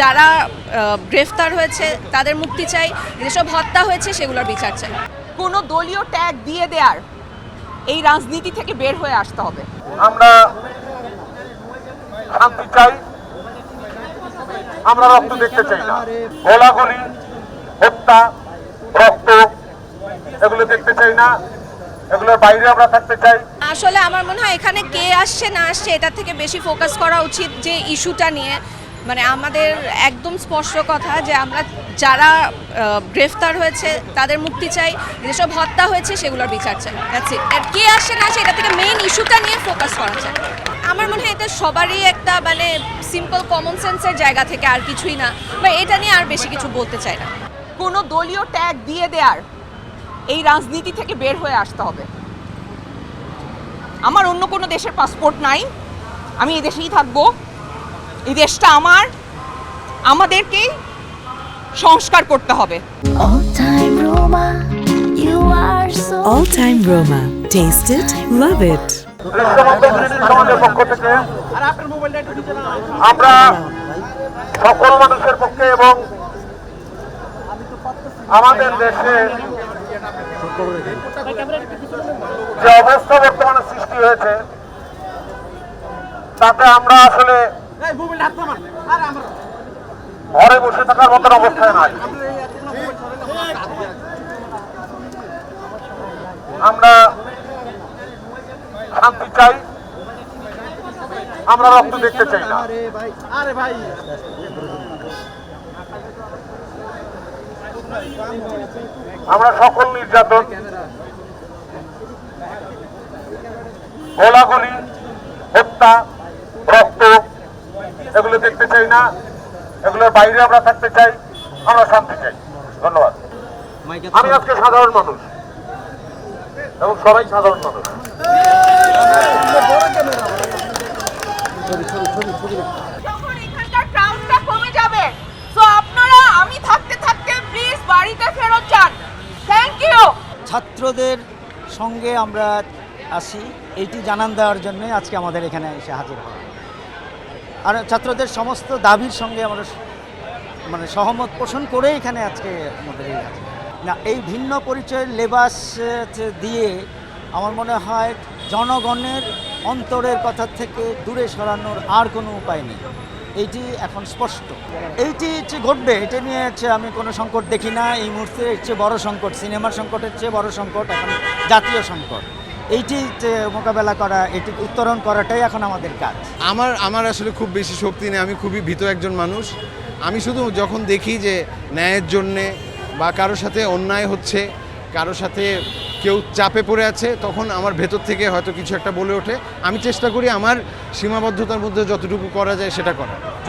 যারা গ্রেফতার হয়েছে তাদের মুক্তি চাই। যেসব হত্যা হয়েছে সেগুলোর বিচার চাই। কোনো দলীয় ট্যাগ দিয়ে দেওয়ার এই রাজনীতি থেকে বের হয়ে আসতে হবে। আমরা শান্তি চাই আমরা রক্ত দেখতে চাই না। গোলাগুলি হত্যা রক্ত এগুলো দেখতে চাই না। এগুলোর বাইরে আমরা থাকতে চাই। আসলে আমার মনে হয় এখানে কে আসছে না আসছে এটা থেকে বেশি ফোকাস করা উচিত যে ইস্যুটা নিয়ে। মানে আমাদের একদম স্পষ্ট কথা যে আমরা যারা গ্রেফতার হয়েছে, তাদের মুক্তি চাই। যেসব হত্যা হয়েছে, সেগুলোর বিচার চাই। It. আর কে আসছে না আসছে এটা থেকে মেইন ইস্যুটা নিয়ে ফোকাস করা চাই আমার মনে হয় এটা সবারই একটা মানে সিম্পল কমন সেন্সের জায়গা থেকে আর কিছুই না। বা এটা নিয়ে আর বেশি কিছু বলতে চাই না। কোনো দলীয় ট্যাগ দিয়ে দেওয়ার এই রাজনীতি থেকে বের হয়ে আসতে হবে। আমার অন্য কোনো দেশের পাসপোর্ট নাই। আমি এই দেশেই থাকব। এই দেশটা আমার আমাদেরকেই সংস্কার করতে হবে All time Roma, you are so All Time Roma. Taste it, love it. দৃশ্যমন্ত দৃষ্টি সমাজের পক্ষ থেকে আমরা সকল মানুষের পক্ষে এবং আমাদের দেশে যে অবস্থা বর্তমানে সৃষ্টি হয়েছে তাতে আমরা আসলে ঘরে বসে থাকার মতন অবস্থায় নাই। আমরা শান্তি চাই। আমরা রক্ত দেখতে চাই না। আমরা সকল নির্যাতন গোলাগুলি হত্যা রক্ত এগুলো দেখতে চাই না এগুলোর বাইরে আমরা থাকতে চাই আমরা শান্তি চাই। ধন্যবাদ। আমি আজকে সাধারণ মানুষ। এবং সবাই সাধারণ মানুষ। যখন কমে যাবে তো আপনারা আমি থাকতে থাকতে প্লিজ বাড়িতে ফেরত যান। থ্যাংক ইউ ছাত্রদের সঙ্গে আমরা আসি। এইটি জানান দেওয়ার জন্য আজকে আমাদের এখানে এসে হাজির হওয়া আর ছাত্রদের সমস্ত দাবির সঙ্গে আমরা মানে সহমত পোষণ করে এখানে আজকে আমাদের এই না, এই ভিন্ন পরিচয়ের লেবাস দিয়ে আমার মনে হয় জনগণের অন্তরের কথা থেকে দূরে সরানোর আর কোনো উপায় নেই। এইটি এখন স্পষ্ট। এইটি হচ্ছে ঘটবে, এটা নিয়ে হচ্ছে আমি কোনো সংকট দেখি না। এই মুহূর্তে চেয়ে বড় সংকট, সিনেমার সংকটের চেয়ে বড় সংকট এখন জাতীয় সংকট। এইটি মোকাবেলা করা, এটি উত্তরণ করাটাই এখন আমাদের কাজ। আমার আমার আসলে খুব বেশি শক্তি নেই। আমি খুবই ভীত একজন মানুষ। আমি শুধু যখন দেখি যে ন্যায়ের জন্যে বা কারোর সাথে অন্যায় হচ্ছে, কারোর সাথে কেউ চাপে পড়ে আছে, তখন আমার ভেতর থেকে হয়তো কিছু একটা বলে ওঠে। আমি চেষ্টা করি আমার সীমাবদ্ধতার মধ্যে যতটুকু করা যায় সেটা করা